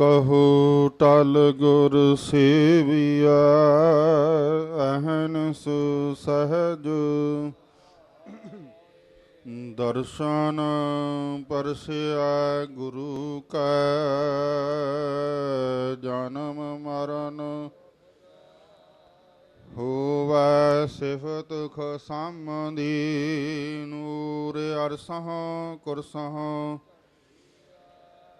ਕਹੋ ਟਲ ਗੁਰ ਸੇਵੀਆ ਅਹਨਸ ਸਹਜ। ਦਰਸ਼ਨ ਪਰਸਿਆ ਗੁਰੂ ਕੈ, ਜਨਮ ਮਰਨ ਹੋਵੈ ਸਿਫਤ ਖਸਮਦੀ ਨੂਰ ਅਰਸਹ, ਕੁਰਸਹ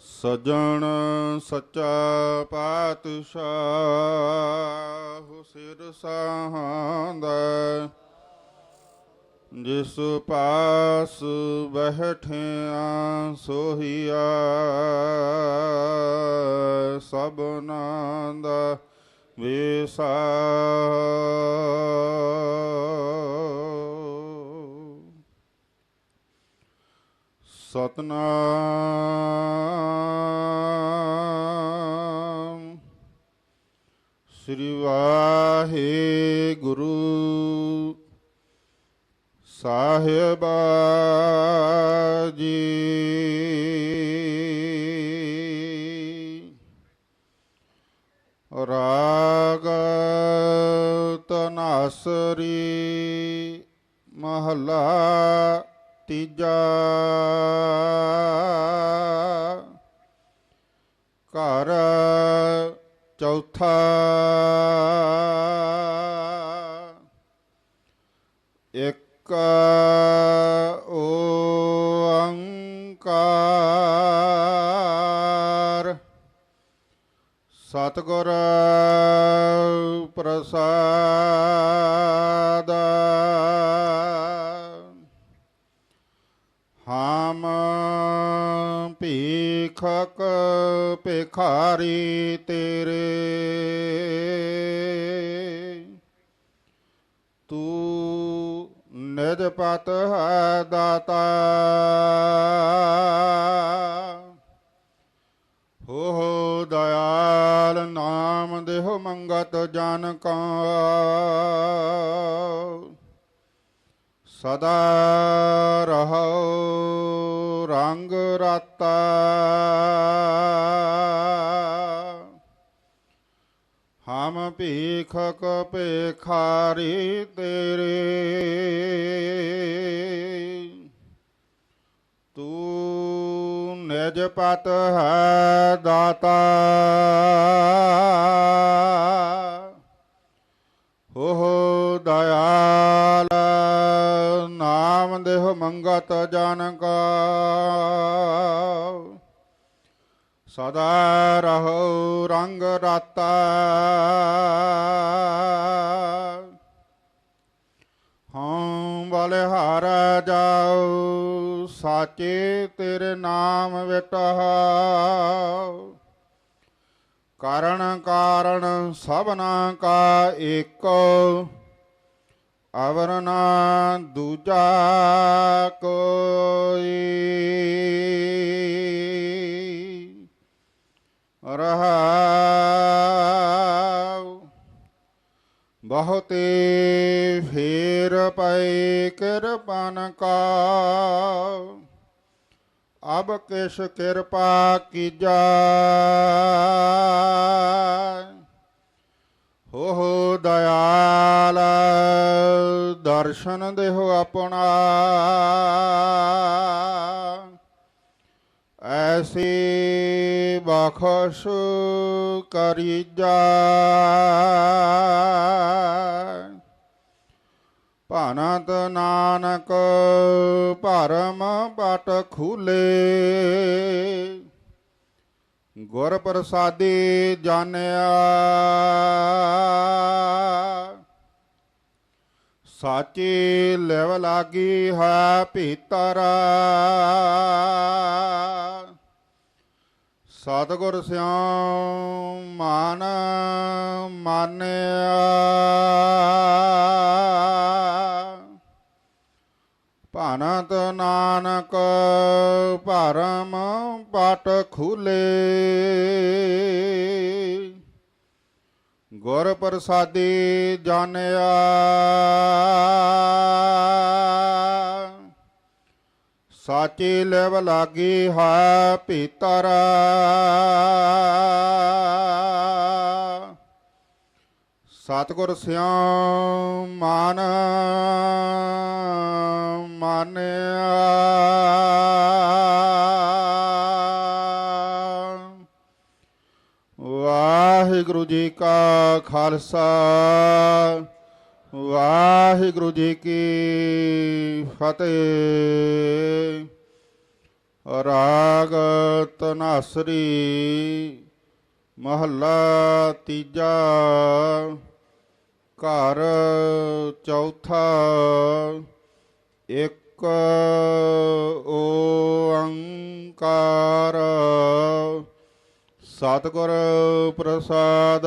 ਸਜਣ ਸੱਚਾ ਪਾਤਸ਼ਾਹ ਸਿਰ ਸਾਹਾਂਦਾ ਜਿਸ ਪਾਸ ਬਹਿਠਿਆ ਸੋਹੀਆ ਸਭਨਾਂ ਦਾ ਵੇਸਾ ਸਤਨਾਮ। ਸ੍ਰੀ ਵਾਹਿਗੁਰੂ। ਸਾਹਿਬ ਜੀ ਰਾਗ ਤਨਾਸਰੀ ਮਹਲਾ ਤੀਜਾ। ਘਰ ਚੌਥਾ ਇੱਕ ਓੰਕਾਰ। ਸਤਿਗੁਰ ਪ੍ਰਸਾਦ। ਆਮ ਭੀਖਕ ਭਿਖਾਰੀ ਤੇਰੇ। ਤੂੰ ਨਿਜ ਪਤ ਹੈ ਦਾਤਾ। ਹੋ ਹੋ ਦਇਆਲ ਨਾਮ ਦੇਹੁ ਮੰਗਤ ਜਨ ਕਾ ਸਦਾ ਰਹੋ ਰੰਗ ਰਾਤਾ। ਹਮ ਭੀਖਕ ਭੇਖਾਰੀ ਤੇਰੇ। ਤੂੰ ਨਿਜ ਪਤ ਹੈ ਦਾਤਾ। ਸਦਾ ਰਹੋ ਰੰਗ ਰਾਤਾ। ਹਉ ਬਲਿਹਾਰਾ ਜਾਉ ਸਾਚੇ ਤੇਰੇ ਨਾਮ ਵਿਟਹੁ ਕਾਰਣ ਕਾਰਣ ਸਭਨਾ ਕਾ ਏਕੋ ਅਵਰ ਨਾ ਦੂਜਾ ਕੋਈ। ਰਹਾਉ। ਬਹੁਤੇ ਫੇਰ ਪਏ ਕਿਰਪਨ ਕਾ ਅਬ ਕਿਸ ਕਿਰਪਾ ਕੀਜਾ ਹੋ ਹੋ ਦਇਆਲ ਦਰਸ਼ਨ ਦੇਹੁ ਆਪਣਾ ਐਸੀ ਬਖਸ਼ ਕਰੀ ਜਾ। ਭਾਨਤ ਨਾਨਕ ਭਰਮ ਪਟ ਖੂਲੇ। ਗੁਰ ਪ੍ਰਸਾਦੀ ਜਾਣਿਆ। ਸਾਚੀ ਲਿਵ ਲਾਗੀ ਹੈ ਭੀਤਰ। ਸਤਿਗੁਰ ਸਿਉ ਮਾਨ ਮਾਨਿਆ। ਭਾਨਤ ਨਾਨਕ ਭਰਮ ਪਟ ਖੁਲੇ। ਗੁਰ ਪ੍ਰਸਾਦੀ ਜਾਣਿਆ। ਸਾਚੀ ਲੈਵ ਲਾਗੀ ਹੈ ਭੀਤਰ। ਸਤਿਗੁਰ ਸਿਉ ਮਨ ਮਾਨਿਆ। ਵਾਹਿਗੁਰੂ ਜੀ ਕਾ ਖਾਲਸਾ। ਵਾਹਿਗੁਰੂ ਜੀ ਕੀ ਫਤਿਹ। ਰਾਗ ਤਨਾਸਰੀ ਮਹੱਲਾ ਤੀਜਾ ਘਰ ਚੌਥਾ ਇੱਕ ਓੰਕਾਰ। ਸਤਿਗੁਰ ਪ੍ਰਸਾਦ